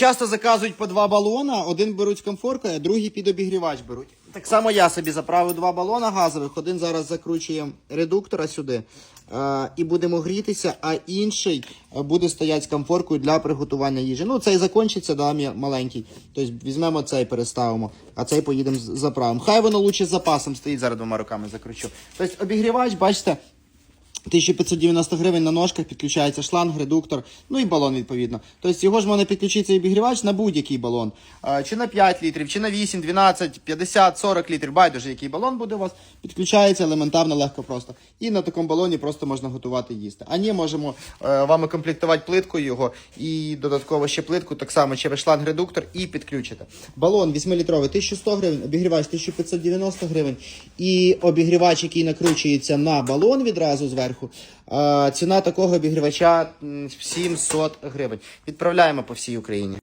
Часто заказують по два балона, один беруть з комфоркою, а другий під обігрівач беруть. Так само я собі заправив два балона газових, один зараз закручуємо редуктора сюди е, і будемо грітися, а інший е, буде стояти з комфоркою для приготування їжі. Ну, цей закінчиться, да, маленький. Тобто візьмемо цей, переставимо, а цей поїдемо заправимо. Хай воно лучше з запасом стоїть, зараз двома руками закручу. Тобто обігрівач, бачите, 1590 гривень на ножках підключається шланг, редуктор, ну і балон відповідно. Тобто його ж можна підключити цей обігрівач на будь-який балон. Чи на 5 літрів, чи на 8, 12, 50, 40 літрів. Байдуже, який балон буде у вас, підключається елементарно, легко просто. І на такому балоні просто можна готувати їсти. А ні, можемо е, вами комплектувати плиткою його і додатково ще плитку, так само через шланг, редуктор і підключити. Балон 8-літровий 1100 гривень, обігрівач 1590 гривень. І обігрівач, який накручується на балон відразу зверху. Е, Ціна такого обігрівача м, 700 гривень. Відправляємо по всій Україні.